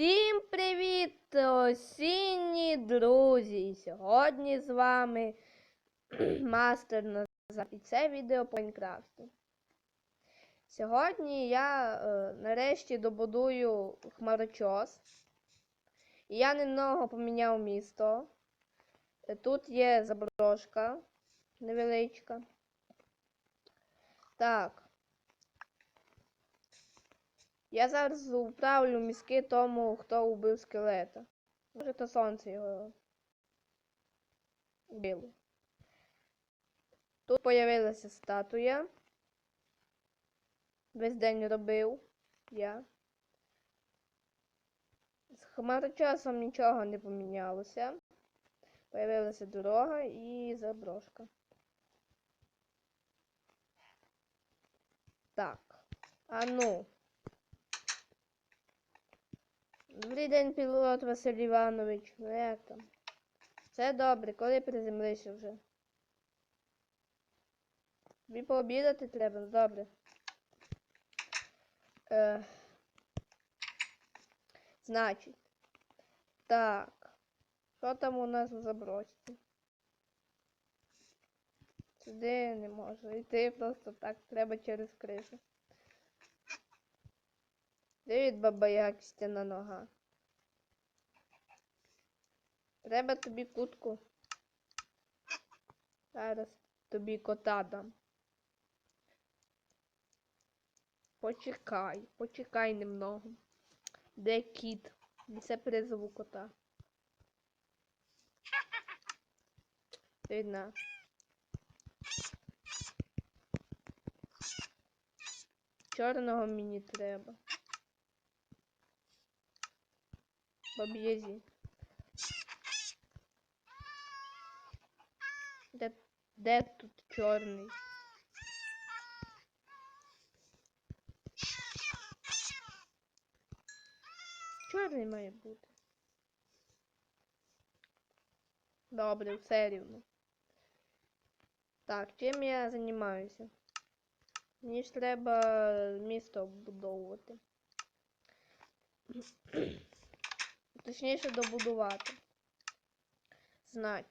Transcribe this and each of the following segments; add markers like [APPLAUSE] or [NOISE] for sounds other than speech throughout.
Всім привіт, осінні друзі! Сьогодні з вами [CLEARS THROAT] Мастер Назар і це відео по Майнкрафту. Сьогодні я е, нарешті добудую хмарочос. І я немного поміняв місто. Е, Тут є заброшка невеличка. Так. Я зараз управлю мізки тому, хто убив скелета. Може, то сонце його вбило. Тут появилася статуя. Весь день робив я. З хмарочасом нічого не помінялося. Появилася дорога і заброшка. Так. А ну. Добрий день, пілот Василь Іванович. Ну як там? Все добре, коли приземлися вже? Тобі пообідати треба, ну добре. Е, значить. Так. Що там у нас у забросці? Сюди не можу йти просто так, треба через кришу. Привіт, баба як стіна нога. Треба тобі кутку. Зараз тобі кота дам. Почекай, почекай немного. Де кіт? Це призову кота. Видно. Чорного мені треба. Баб'єзі. Де, де тут чорний? Чорний має бути. Добре, все рівно. Так, чим я займаюся? Мені ж треба місто обудовувати. Точніше добудувати. Значить.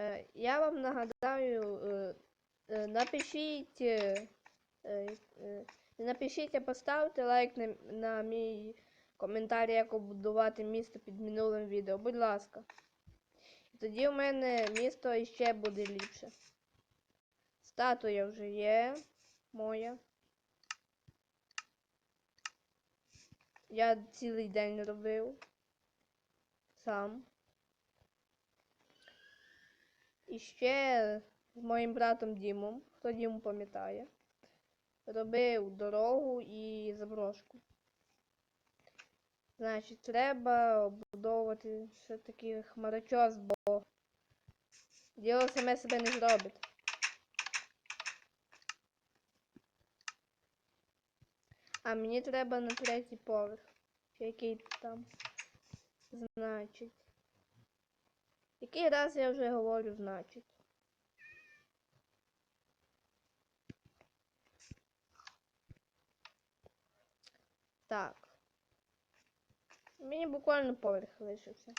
Е, я вам нагадаю, е, е, напишіть, напишіть, а поставте лайк на, на мій коментар, як побудувати місто під минулим відео. Будь ласка. Тоді у мене місто іще буде ліпше. Статуя вже є моя. Я цілий день робив сам. І ще з моїм братом Дімом, хто Діму пам'ятає, робив дорогу і заброшку. Значить, треба обудовувати все-таки хмарочос, бо діло саме себе не зробить. А мені треба на третій поверх. Який там. Значить. Який раз я вже говорю, значить. Так. Мені буквально поверх лишився.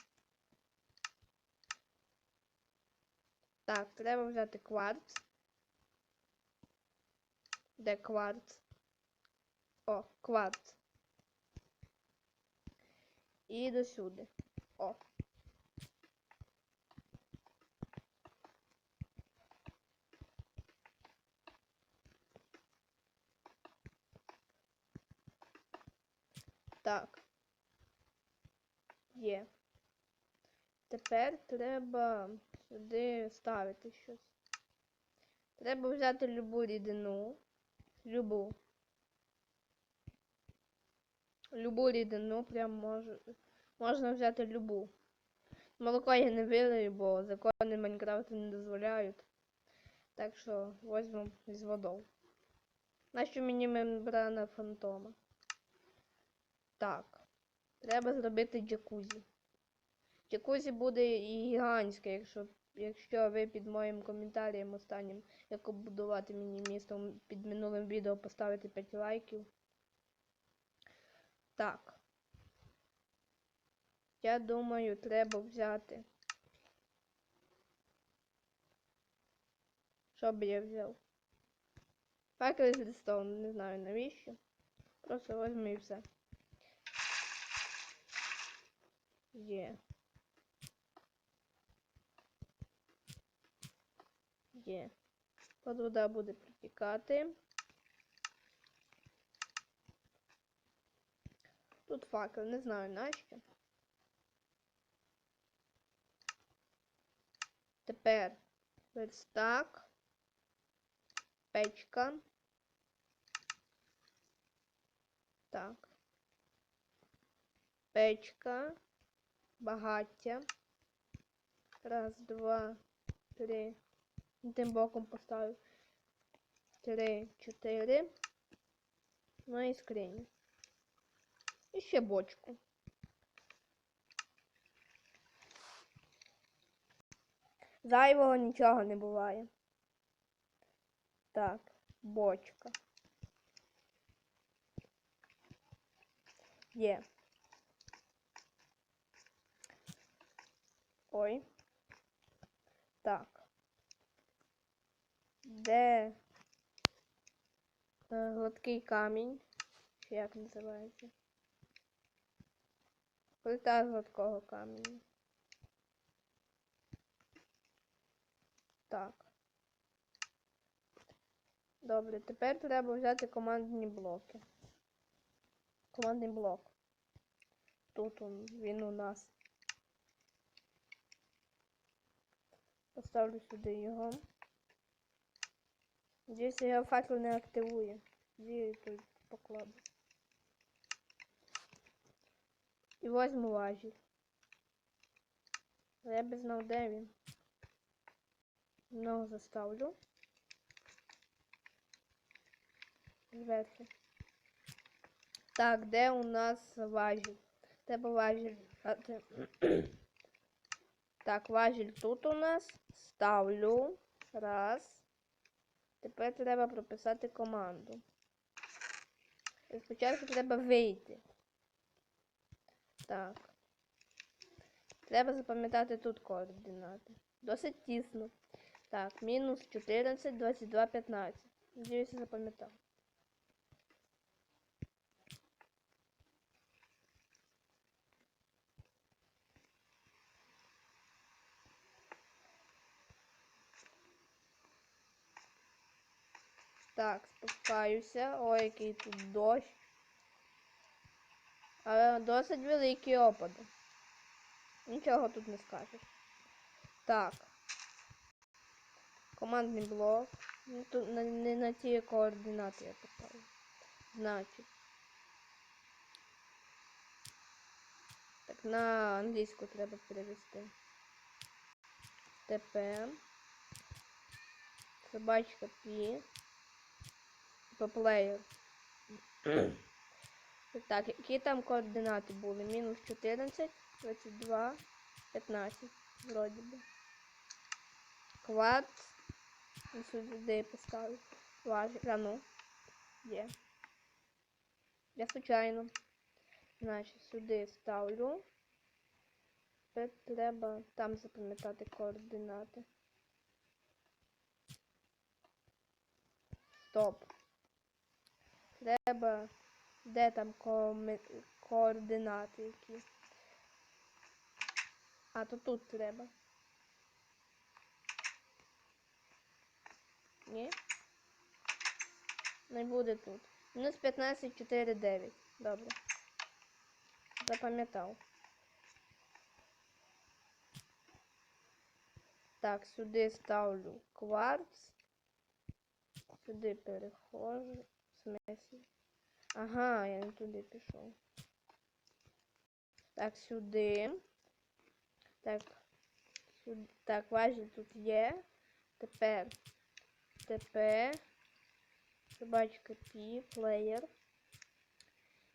Так, треба взяти кварц. Де кварц? О, кварц. І до сюди. О. Так. Є. Тепер треба сюди ставити щось. Треба взяти любу рідину. Любу. Любу рідину, прям може, можна взяти любу. Молоко я не вилию, бо закони Майнкрафту не дозволяють. Так що возьму з водою. Нащо мені мембрана фантома? Так. Треба зробити джакузі. Джакузі буде і гігантське, якщо, якщо ви під моїм коментарем останнім, як побудувати мені місто під минулим відео поставите 5 лайків. Так. Я думаю, треба взяти. Що б я взяв? Факел з листом, не знаю навіщо. Просто візьму і все. Є. Є. От вода буде протікати. Тут факел, не знаю нащо. Тепер верстак, печка. Так. Печка, багаття. Раз, два, три. Тим боком поставив. Три, чотири. Ну і скриню. І ще бочку. Зайвого нічого не буває. Так, бочка. Є. Ой. Так. Де е, гладкий камінь? Як називається? Плита з гладкого каменю. Так. Добре, тепер треба взяти командні блоки. Командний блок. Тут он, він у нас. Поставлю сюди його. Надіюсь, його факел не активує. Де я тут покладу. І возьму важіль. Я би знав, де він. Знову заставлю. Зверху. Так, де у нас важіль? Треба важіль. [CLEARS THROAT] Так, важіль тут у нас. Ставлю. Раз. Тепер треба прописати команду. І Спочатку треба вийти. Так. Треба запам'ятати тут координати. Досить тісно. Так, мінус 14, 22, 15. Надіюся, запам'ятав. Так, спускаюся. Ой, який тут дощ. Але досить великі опади. Нічого тут не скажеш. Так. Командний блок. Ну, тут на- не на ті координати я поставлю. Значить. Так, на англійську треба перевести. ТП. Собачка Пі. По плеєр. [CLEARS THROAT] Так, які там координати були? Мінус 14, 22, 15, вроді би. Квад. Ну, Сюди поставив. Важить. А ну. Є. Я случайно. Значить, сюди ставлю. Тепер треба там запам'ятати координати. Стоп. Треба. Де там коми- координати які? А, то тут треба. Ні? Не буде тут. Мінус 15, 4, 9. Добре. Запам'ятав. Так, сюди ставлю кварц. Сюди переходжу. В смислі? Ага, я не туди пішов. Так, сюди. Так. Сюди. Так, важіль тут є. Тепер. Тепер. Собачка Пі, плеєр.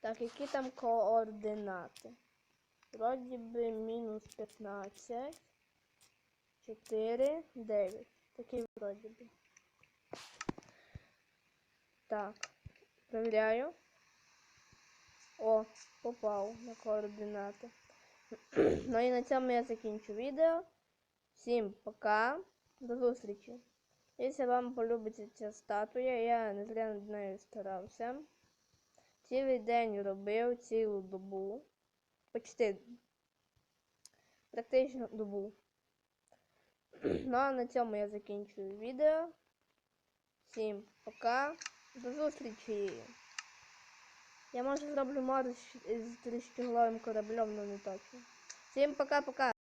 Так, які там координати? Вроді би мінус 15. 4, 9. Такий вроді би. Так. Проверяю. О, попав на координати. [CLEARS THROAT] ну і на цьому я закінчу відео. Всім пока. До зустрічі. Якщо вам полюбиться ця статуя, я не зря над нею старався. Цілий день робив, цілу добу. Почти практично добу. [CLEARS THROAT] ну а на цьому я закінчую відео. Всім пока. До зустрічі. Я може зроблю мод з 30 головим кораблем, але не точно. Всім пока-пока.